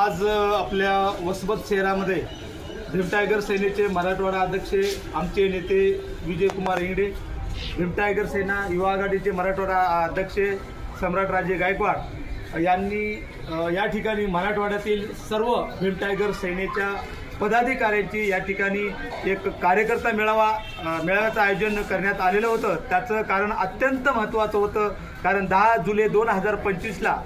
आज आपल्या वसमत शहरामध्ये भीम टायगर सेनेचे मराठवाडा अध्यक्ष आमचे नेते विजयकुमार इंगडे भीम टायगर सेना युवा आघाडीचे मराठवाडा अध्यक्ष सम्राट राजे गायकवाड यांनी या ठिकाणी मराठवाड्यातील सर्व भीम टायगर सेनेच्या पदाधिकाऱ्यांची या ठिकाणी एक कार्यकर्ता मेळावा मेळाव्याचं आयोजन करण्यात आलेलं होतं. त्याचं कारण अत्यंत महत्त्वाचं होतं. कारण दहा जुलै दोन हजार पंचवीसला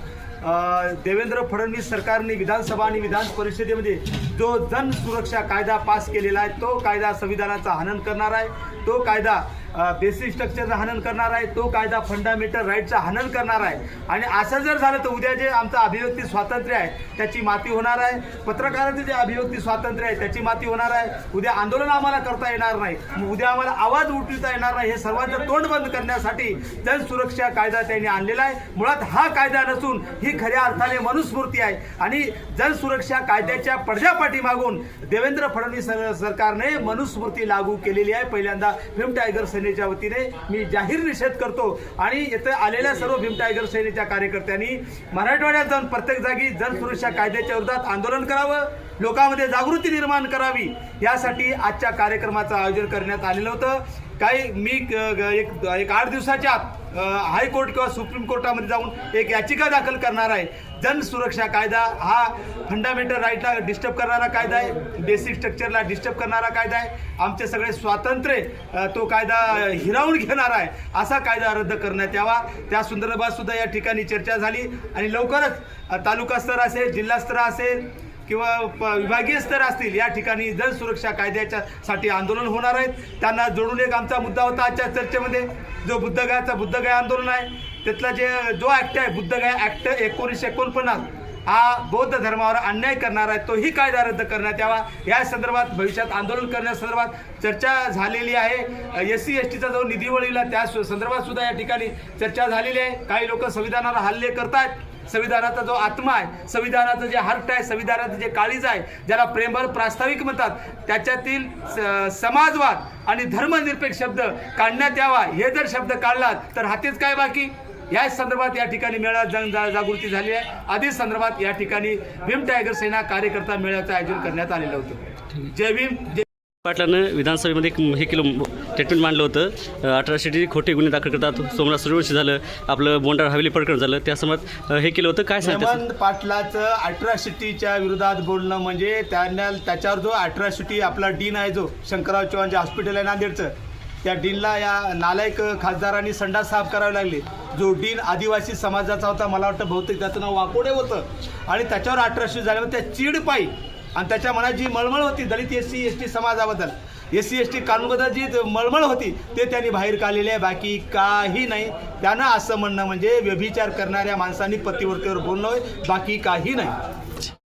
देवेंद्र फडणवीस सरकारने विधानसभा आणि विधान परिषदेमध्ये जो जन सुरक्षा कायदा पास केलेला आहे तो कायदा संविधानाचा हनन करणार आहे. तो कायदा बेसिक स्ट्रक्चरचं हनन करणार आहे तो कायदा फंडामेंटल राईटचं हनन करणार आहे. आणि असं जर झालं तर उद्या जे आमचं अभिव्यक्ती स्वातंत्र्य आहे त्याची माती होणार आहे. पत्रकारांचं जे अभिव्यक्ती स्वातंत्र्य आहे त्याची माती होणार आहे. उद्या आंदोलन आम्हाला करता येणार नाही. उद्या आम्हाला आवाज उठविता येणार नाही. हे सर्वांचं तोंड बंद करण्यासाठी जनसुरक्षा कायदा त्यांनी आणलेला आहे. मुळात हा कायदा नसून ही खऱ्या अर्थाने मनुस्मृती आहे. आणि जनसुरक्षा कायद्याच्या पडद्यापाठी मागून देवेंद्र फडणवीस सरकारने मनुस्मृती लागू केलेली आहे. पहिल्यांदा फिल्म टायगर सेनेच्या वतीने मी जाहीर निषेध करतो. आणि येथे आलेल्या सर्व भीम टायगर सेनेच्या कार्यकर्त्यांनी मराठवाड्यात जाऊन प्रत्येक जागी जनसुरक्षा कायद्याच्या विरोधात आंदोलन करावं लोकांमध्ये जागृती निर्माण करावी यासाठी आजच्या कार्यक्रमाचं आयोजन करण्यात आलेलं होतं. काही मी ग- एक एक आठ दिवसाच्या आत हायकोर्ट किंवा सुप्रीम कोर्टामध्ये जाऊन एक याचिका दाखल करणार आहे. जन सुरक्षा कायदा हा फंडामेंटल राईटला डिस्टर्ब करणारा कायदा आहे. बेसिक स्ट्रक्चरला डिस्टर्ब करणारा कायदा आहे. आमचे सगळे स्वातंत्र्य तो कायदा हिरावून घेणार आहे. असा कायदा रद्द करण्यात यावा. त्या संदर्भात सुद्धा या ठिकाणी चर्चा झाली आणि लवकरच तालुकास्तर तालुका स्तर असेल जिल्हा स्तर असेल किंवा प- विभागीय स्तर असतील. या ठिकाणी जन सुरक्षा कायद्याच्या साठी आंदोलन होणार आहेत. त्यांना जोडून एक आमचा मुद्दा होता आजच्या चर्चेमध्ये. जो बुद्धगयाचा बुद्धगया आंदोलन आहे. त्यातला जे जो ॲक्ट आहे बुद्धगया ॲक्ट एकोणीसशे एकोणपन्नास हा बौद्ध धर्मावर अन्याय करणार आहे तोही कायदा रद्द करण्यात यावा. या संदर्भात भविष्यात आंदोलन करण्यासंदर्भात चर्चा झालेली आहे. एस सी एस टीचा जो निधी वळीला त्या संदर्भात सुद्धा या ठिकाणी चर्चा झालेली आहे. काही लोक संविधानावर हल्ले करतायत. संविधानाचा जो आत्मा आहे संविधानाचं जे हार्ट आहे संविधानाचं जे काळीज आहे ज्याला प्रेमळ प्रास्ताविक म्हणतात त्याच्यातील समाजवाद आणि धर्मनिरपेक्ष शब्द काढण्यात यावा हे जर शब्द काढलात तर हातीच काय बाकी? या संदर्भात या ठिकाणी मेळा जन जा- जागृती झाली आहे. आधीच संदर्भात या ठिकाणी भीम टायगर सेना कार्यकर्ता मेळ्याचं आयोजन करण्यात आलेलं होतं. जय भीम जय पाटलानं विधानसभेमध्ये एक हे केलं स्टेटमेंट मांडलं होतं. अठराशे खोटे गुन्हे दाखल करतात. सोमनाथ सूर्यवंशी झालं आपलं बोंडार हवेली प्रकरण झालं. त्या संदर्भात हे केलं होतं. काय सांगतात पाटलाचं पाटलाचं अट्रॉसिटीच्या विरोधात बोलणं म्हणजे त्यांना त्याच्यावर जो अट्रॉसिटी आपला डीन आहे जो शंकरराव चव्हाणचे हॉस्पिटल आहे नांदेडचं त्या डीनला या नालायक खासदारांनी संडास साफ करावे लागले. जो डीन आदिवासी समाजाचा होता मला वाटतं बहुतेक त्याचं नाव वाकोडे होतं. आणि त्याच्यावर अठराशे झाल्यावर त्या चीड पायी आणि त्याच्या मनात जी मळमळ होती Dalit S C S T समाजाबद्दल एस सी एस टी कानूनबद्दल जी मळमळ होती ते त्यांनी बाहेर काढलेले आहे. बाकी काही नाही. त्यांना असं म्हणणं म्हणजे व्यभिचार करणाऱ्या माणसांनी पतिवर्तीवर बोलणं आहे बाकी काही नाही.